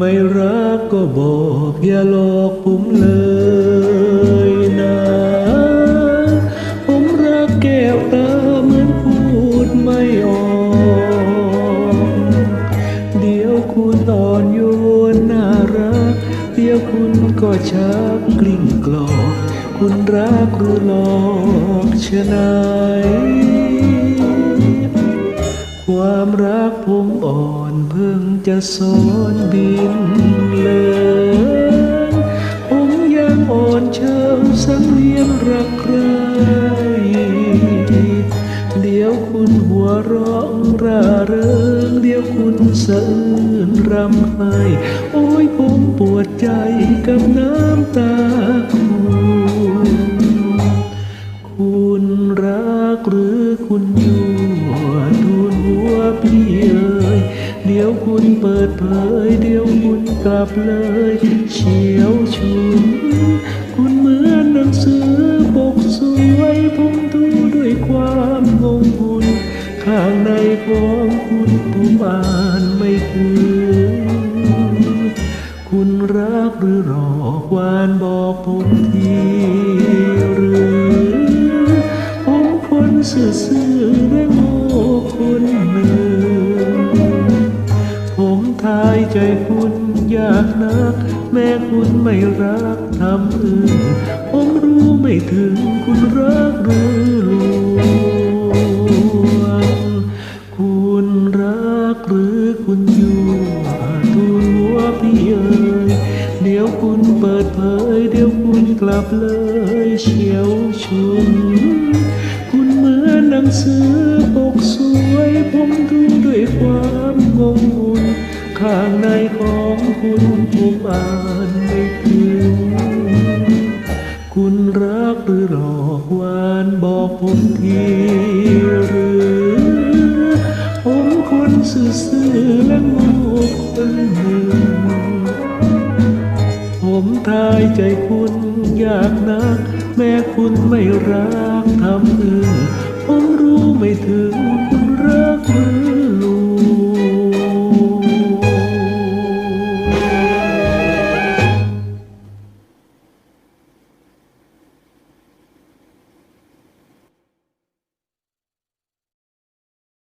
ไม่รักก็บอกอย่าหลอกผมเลยนะ ผมรักแก้วตาเหมือนพูดไม่ออกเดี๋ยวคุณอ่อนโยนน่ารัก เดี๋ยวคุณก็ชักกลิ้งกลอกคุณรักรู้หลอกชะนายความรัก อ่อนเพิ่งจะสอนบินเลยผมยังอ่อนเชิงสังเวียนรักใครเดี๋ยวคุณหัวเราะร่าเริง เดี๋ยวคุณสะอื้นรำไห้ โอ้ยผมปวดใจกับน้ำตาคุณ ปิดเผยเดียวคุณกลับเลยเฉียวชุนคุณเหมือนหนังสือปกสวยผมดูด้วยความงงหุนข้างในของคุณผมอ่านไม่ถึงคุณรักหรือหลอกวานบอกผมทีหรือ ผมคนซื่อๆและ นัก แม้คุณไม่รักทำอื่น ผมรู้ไม่ถึงคุณรักหรือลวงคุณรักหรือคุณอยั่วทูลหัวพี่เอ๋ยเดี๋ยวคุณเปิดเผย เดี๋ยวคุณกลับเลยเฉียวชุนคุณเหมือนหนังสือปกสวย ผมดูด้วยความงงงุน ข้างในของคุณผมอ่านไม่ถึง คุณรักหรือหลอกหวานบอกผมทีหรือ ผมคนซื่อๆและงูคนหนึ่ง ผมทายใจคุณยากนัก แม้คุณไม่รักทำเอื่นผมรู้ไม่ถึงคุณรักหรือ